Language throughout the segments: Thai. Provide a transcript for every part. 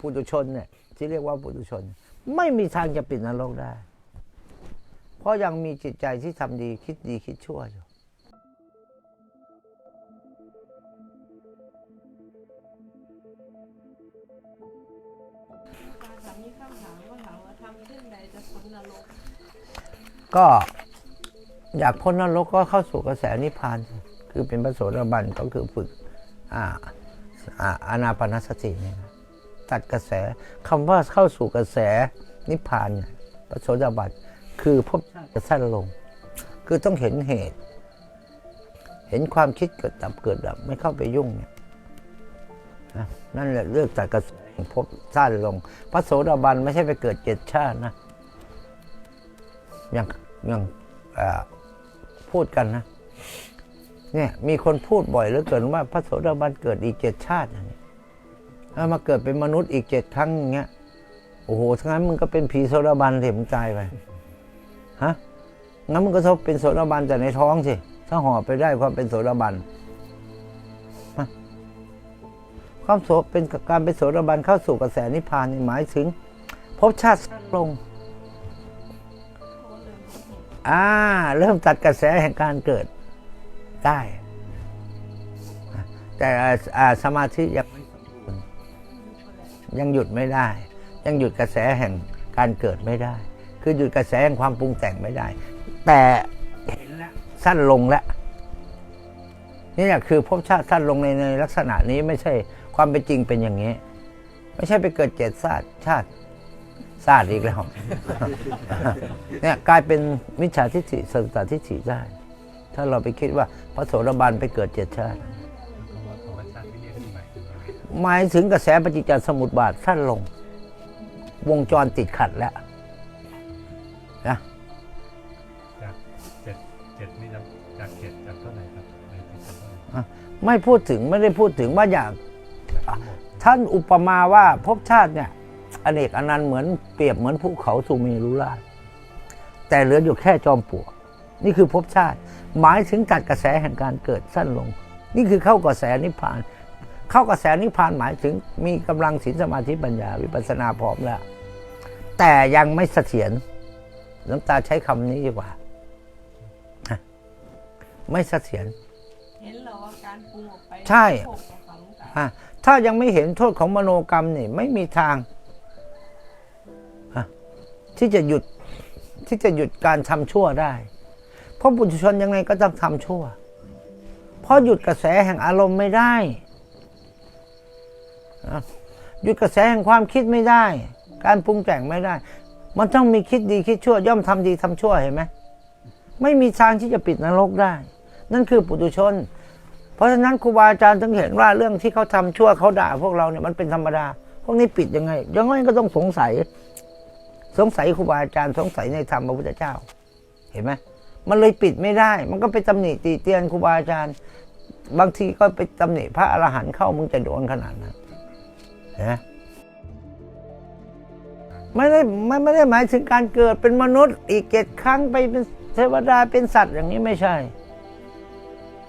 ปุถุชนเนี่ยที่เรียกว่าปุถุชน ไม่มีทางจะปิดนรกได้ เพราะยังมีจิตใจที่ทำดีคิดดีคิดชั่วอยู่ก็อยากพ้นนรกก็เข้าสู่กระแสนิพพาน คือเป็นพระโสดาบันก็คือฝึกอาอาอานาปนสติเนี่ย ตัดกระแสคำว่าเข้าสู่กระแสนิพพานเนี่ยพระโสดาบันคือพชาติจะสั้นลง คือต้องเห็นเหตุ เห็นความคิดเกิดดับเกิดดับไม่เข้าไปยุ่งเนี่ยนั่นแหละเลือกตัดกระแสแห่งภพสั้นลง พระโสดาบันไม่ใช่ไปเกิดเจ็ดชาตินะอย่างอย่างพูดกันนะเนี่ยมีคนพูดบ่อยเหลือเกินว่าพระโสดาบันเกิดอีกเจ็ดชาติอย่างนี้ ล้วมาเกิดเป็นมนุษย์อีกเจ็ดครั้งอย่างเงี้ยโอ้โหทั้งนั้นมึงก็เป็นผีโสดาบันเถอะมึงตายไปฮะงั้นมึงก็ต้องเป็นโสดาบันแต่ในท้องสิถ้าห่อไปได้ความเป็นโสดาบันความโสเป็นการเป็นโสดาบันเข้าสู่กระแสนิพพานนี่หมายถึงภพชาติลง อ่า เริ่มตัดกระแสแห่งการเกิดได้ แต่สมาธิยังไม่ ยังหยุดไม่ได้ ยังหยุดกระแสแห่งการเกิดไม่ได้ คือหยุดกระแสแห่งความปรุงแต่งไม่ได้ แต่เห็นแล้วสั้นลงแล้วนี่แหละคือภพชาติสั้นลงในในลักษณะนี้ไม่ใช่ความเป็นจริงเป็นอย่างนี้ ไม่ใช่ไปเกิดเจ็ดชาติชาติชาติอีกแล้วเนี่ยกลายเป็นมิจฉาทิฏฐิสัตตทิฏฐิได้ ถ้าเราไปคิดว่าพระโสดาบันไปเกิดเจ็ดชาติ หมายถึงกระแสปฏิจจสมุปบาทสั้นลง วงจรติดขัดแล้วนะจากเจ็ดเจ็ดนี่จากจากเจ็ดจากเท่าไหร่ครับในที่เท่าไหร่ไม่พูดถึงไม่ได้พูดถึงว่าอยากจากทั้งหมดท่านอุปมาว่าภพชาติเนี่ยอเนกอนันต์เหมือนเปรียบเหมือนภูเขาสุเมรุราชแต่เหลืออยู่แค่จอมปลวกนี่คือภพชาติ หมายถึงตัดกระแสแห่งการเกิดสั้นลง นี่คือเข้ากระแสนิพพาน เข้ากระแสนิพพานหมายถึงมีกำลังศีลสมาธิปัญญาวิปัสสนาพร้อมแล้ว แต่ยังไม่เสถียรหลวงตาใช้คำนี้ดีกว่านะไม่เสถียรเห็นเหรอว่าการปรุงออกไปใช่โขกกับฝังตาอะถ้ายังไม่เห็นโทษของมโนกรรมนี่ไม่มีทางอะที่จะหยุดที่จะหยุดการทำชั่วได้ เพราะปุถุชนยังไงก็ต้องทำชั่ว เพราะหยุดกระแสแห่งอารมณ์ไม่ได้อะ หยุดกระแสแห่งความคิดไม่ได้ การปรุงแต่งไม่ได้ มันต้องมีคิดดีคิดชั่ว ย่อมทำดีทำชั่วเห็นไหมไม่มีทางที่จะปิดนรกได้ นั่นคือปุถุชน เพราะฉะนั้นครูบาอาจารย์ถึงเห็นว่าเรื่องที่เขาทำชั่วเขาด่าพวกเราเนี่ยมันเป็นธรรมดา พวกนี้ปิดยังไง ยังไงก็ต้องสงสัย สงสัยครูบาอาจารย์สงสัยในธรรมพระพุทธเจ้า เห็นไหมมันเลยปิดไม่ได้ มันก็ไปตำหนิตีเตียนครูบาอาจารย์ บางทีก็ไปตำหนิพระอรหันต์เข้ามึงจะโดนขนาดนั้น นไมไม่ได้ไม่ไม่ได้หมายถึงการเกิดเป็นมนุษย์ อีกเจ็ดครั้งไปเป็นเทวดาเป็นสัตว์อย่างนี้ไม่ใช่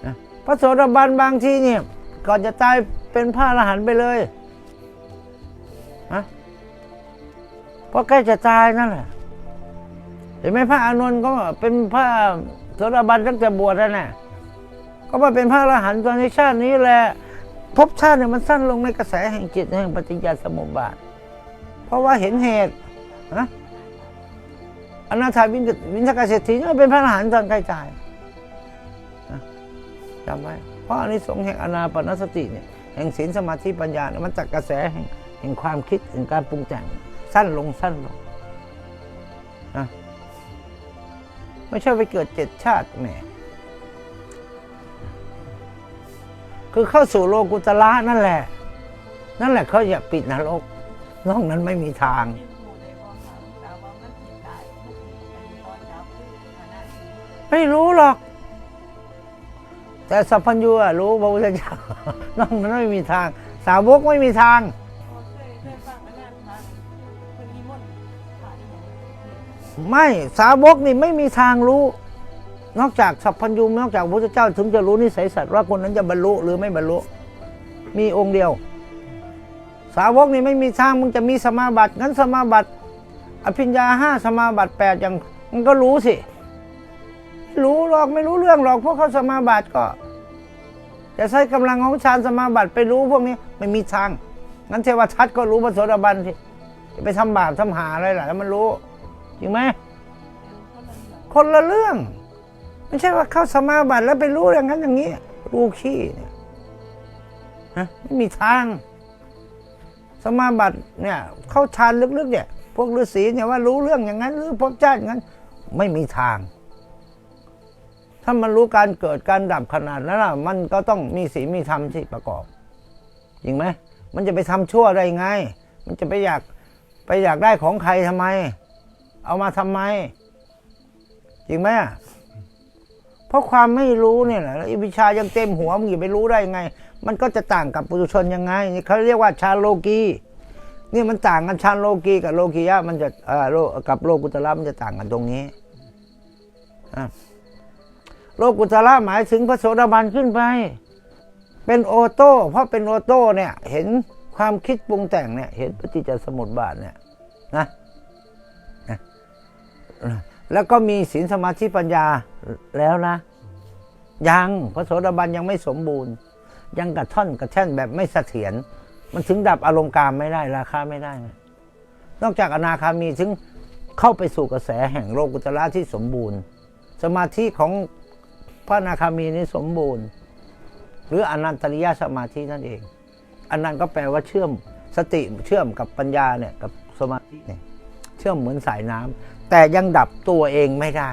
นะพระโสดาบันบางทีเนี่ย ก่อนจะตายเป็นพระอรหันต์ไปเลยฮะเพราะใกล้จะตายนั่นแหละเห็นไหมพระอานนท์ก็เป็นพระโสดาบันตั้งแต่บวชแล้วน่ะก็มาเป็นพระอรหันต์ตอนในชาตินี้แหละ ภพชาติเนี่ยมันสั้นลงในกระแสแห่งจิตแห่งปฏิจจสมุปบาท เพราะว่าเห็นเหตุนะอนาถาวินวินทกเศรษฐีนี่เป็นพระอรหันต์ตอนใกล้ตายจำไว้เพราะอานิสงส์แห่งอนาปนสติเนี่ยแห่งศีลสมาธิปัญญาเนี่ยมันจากกระแสแห่งแห่งความคิดแห่งการปรุงแต่งสั้นลงสั้นลงนะไม่ใช่ไปเกิดเจ็ดชาติแหม คือเข้าสู่โลกุตละนั่นแหละ นั่นแหละเขาอยาปิดนรกนอกนั้นไม่มีทาง ไม่รู้หรอก แต่สัพพัญญูอะรู้พระพุทธเจ้านอกนั้นไม่มีทาง สาวกไม่มีทางไม่สาวกนี่ไม่มีทางรู้ นอกจากสัพพัญญูนอกจากพระพุทธเจ้าถึงจะรู้นิสัยสัตว์ว่าคนนั้นจะบรรลุหรือไม่บรรลุ มีองค์เดียว สาวกนี่ไม่มีทางมึงจะมีสมาบัติงั้นสมาบัติ อภิญญาห้าสมาบัติแปดอย่างมันก็รู้สิรู้หรอกไม่รู้เรื่องหรอกพวกเขาสมาบัติก็จะใช้กำลังของฌานสมาบัติไปรู้พวกนี้ไม่มีทางงั้นเทวทัตก็รู้พระโสดาบันสิจะไปทำบาปทำหาอะไรล่ะแล้วมันรู้จริงไหมคนละเรื่อง ไม่ใช่ว่าเข้าสมาบัติแล้วไปรู้อย่างนั้นอย่างนี้ รู้ขี้เนี่ยฮะไม่มีทาง สมาบัติเนี่ย เข้าฌานลึกๆเนี่ย พวกฤาษีเนี่ยว่ารู้เรื่องอย่างนั้น หรือพบชาติอย่างนั้น ไม่มีทาง ถ้ามันรู้การเกิดการดับขนาดนั้นน่ะ มันก็ต้องมีศีลมีธรรมที่ประกอบจริงไหมมันจะไปทำชั่วได้ไง มันจะไปอยากไปอยากได้ของใครทำไม เอามาทำไม จริงไหมอะ เพราะความไม่รู้เนี่ยแหละแล้วอิวิชายังเต็มหัวมึงจะไปรู้ได้ไง มันก็จะต่างกับปุถุชนยังไงเขาเรียกว่าชาโลกีนี่มันต่างกันชาโลกีกับโลกียะมันจะอ่อโลกับโลกุตระมันจะต่างกันตรงนี้อะโลกุตระหมายถึงพระโสดาบันขึ้นไป เป็นโอโต้เพราะเป็นโอโต้เนี่ย เห็นความคิดปรุงแต่งเนี่ย เห็นปฏิจจสมุปบาทเนี่ยนะนะ แล้วก็มีศีลสมาธิปัญญา แล้วนะ ยังพระโสดาบันยังไม่สมบูรณ์ ยังกระท่อนกระแท่นแบบไม่เสถียรมันถึงดับอารมณ์การไม่ได้ราคาไม่ได้ไงนอกจากอนาคามีถึงเข้าไปสู่กระแสแห่งโลกุตระที่สมบูรณ์ สมาธิของพระอนาคามีนี้สมบูรณ์ หรืออนันตริยสมาธินั่นเองอันนั้นก็แปลว่าเชื่อมสติเชื่อมกับปัญญาเนี่ยกับสมาธิเนี่ยเชื่อมเหมือนสายน้ำแต่ยังดับตัวเองไม่ได้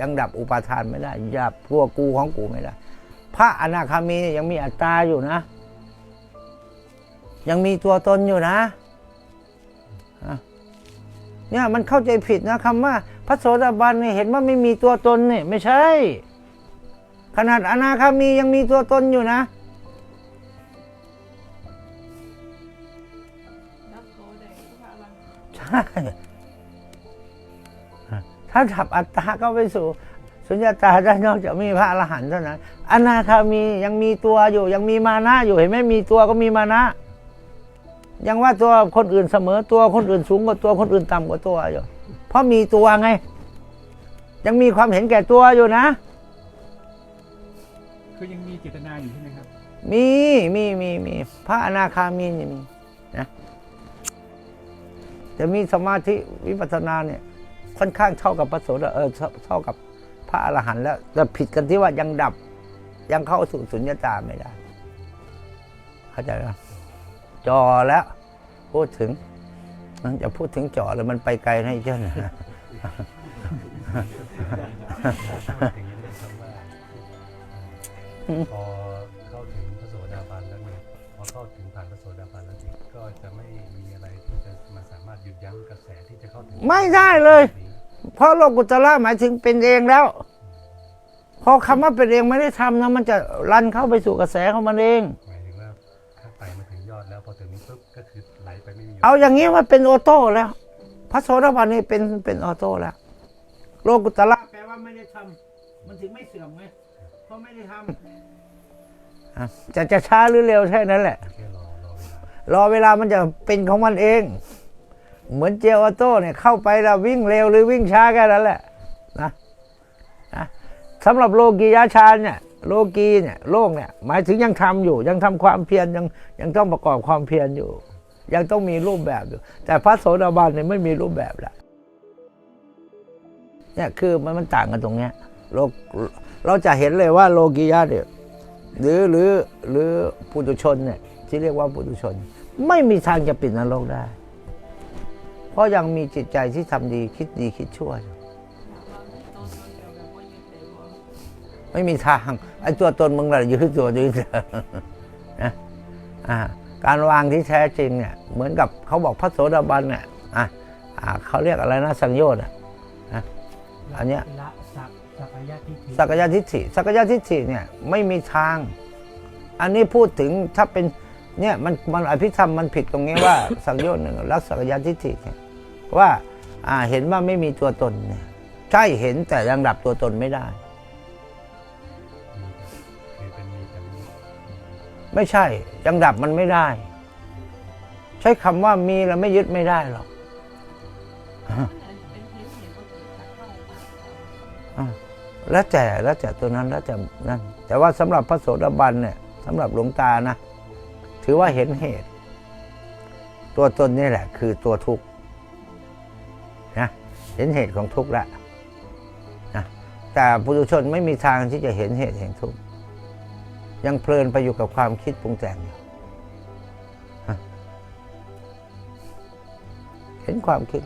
ยังดับอุปาทานไม่ได้ดับตัวกูของกูไม่ได้ พระอนาคามียังมีอัตตาอยู่นะ ยังมีตัวตนอยู่นะเนี่ยมันเข้าใจผิดนะคำว่า พระโสดาบันเนี่ยเห็นว่าไม่มีตัวตนเนี่ยไม่ใช่ ขนาดอนาคามียังมีตัวตนอยู่นะใช่ ถ้าดับอัตตาก็ไปสู่สุญญตาได้นอกจากมีพระอรหันต์เท่านั้น อนาคามียังมีตัวอยู่ ยังมีมานะอยู่เห็นไหมมีตัวก็มีมานะ ยังว่าตัวคนอื่นเสมอตัวคนอื่นสูงกว่าตัวคนอื่นต่ำกว่าตัวอยู่ เพราะมีตัวไง ยังมีความเห็นแก่ตัวอยู่นะคือยังมีเจตนาอยู่ใช่ไหมครับ มีมีมีมีพระอนาคามีนี่มีนะจะมีสมาธิวิปัสสนาเนี่ย ค่อนข้างเท่ากับพระโสดาเออเท่ากับพระอรหันต์แล้วแต่ผิดกันที่ว่ายังดับ ยังเข้าสู่สุญญตาไม่ได้ เข้าใจไหมจอแล้ว พูดถึงมันจะพูดถึงจอแล้วมันไปไกลให้เจ้านะอย่างนี้พอเข้าถึงพระโสดาบันแล้วเนี่ยพอเข้าถึงผ่านพระโสดาบันแล้วก็จะไม่มีอะไรท มาสามารถหยุดยั้งกระแสที่จะเข้าถึงไม่ได้เลยนี้เพราะโลกุตระหมายถึงเป็นเองแล้ว พอคำว่าเป็นเองไม่ได้ทำนะมันจะรันเข้าไปสู่กระแสของมันเอง หมายถึงว่าถ้าไต่มาถึงยอดแล้วพอถึงนี้ปุ๊บก็คือไหลไปไม่มีหยุดเอาอย่างนี้ว่าเป็นออโต้แล้ว พระโสดาบันนี่เป็นเป็นออโต้แล้ว โลกุตระแปลว่าไม่ได้ทำมันถึงไม่เสื่อมไงเพราะไม่ได้ทำอะจะจะช้าหรือเร็วแค่นั้นแหละ แค่รอรอเวลารอเวลามันจะเป็นของมันเอง เหมือนเจยร์ออโต้เนี่ยเข้าไปแล้ววิ่งเร็วหรือวิ่งช้าแค่นั้นแหละนะนะสำหรับโลกียาชาญเนี่ยโลกีเนี่ยโลกเนี่ยหมายถึงยังทำอยู่ ยังทำความเพียรยังยังต้องประกอบความเพียรอยู่ ยังต้องมีรูปแบบอยู่ แต่พระโสดาบันเนี่ยไม่มีรูปแบบแล้วเนี่ยคือมันมันต่างกันตรงเนี้ยโลกเราจะเห็นเลยว่าโลกียะเนี่ยหรือหรือหรือปุถุชนเนี่ยที่เรียกว่าปุถุชน ไม่มีทางจะปิดนรกได้ เพราะยังมีจิตใจที่ทำดีคิดดีคิดชั่วอยู่เรามีโตตนเดียวแบบว่ายึดเลยว่าไม่มีทางไอ้ตัวตนมึงแหละยืดตัวยืดนะอ่าการวางที่แท้จริงเนี่ยเหมือนกับเขาบอกพระโสดาบันเนี่ยอะอ่าเขาเรียกอะไรนะสังโยชน์อะนะอันเนี้ยละสักสักยะทิฏฐิสักยะทิฏฐิสักยะทิฏฐิเนี่ยไม่มีทาง อันนี้พูดถึงถ้าเป็นเนี่ยมันมันอภิธรรมมันผิดตรงนี้ว่า สังโยชน์หนึ่งรักสักยะทิฏฐิเนี่ย ว่าเห็นว่าไม่มีตัวตนเนี่ยใช่เห็นแต่ยังดับตัวตนไม่ได้ ไม่ใช่ยังดับมันไม่ได้ ใช้คำว่ามีแล้วไม่ยึดไม่ได้หรอกแล้วแต่แล้วแต่ตัวนั้นแล้วแต่นั่นแต่ว่าสำหรับพระโสดาบันเนี่ยสำหรับหลวงตานะ ถือว่าเห็นเหตุ ตัวตนนี่แหละ คือตัวทุกข์ เห็นเหตุของทุกข์แล้วนะแต่ปุถุชนไม่มีทางที่จะเห็นเหตุแห่งทุกข์ยังเพลินไปอยู่กับความคิดปรุงแต่งอยู่เห็นความคิด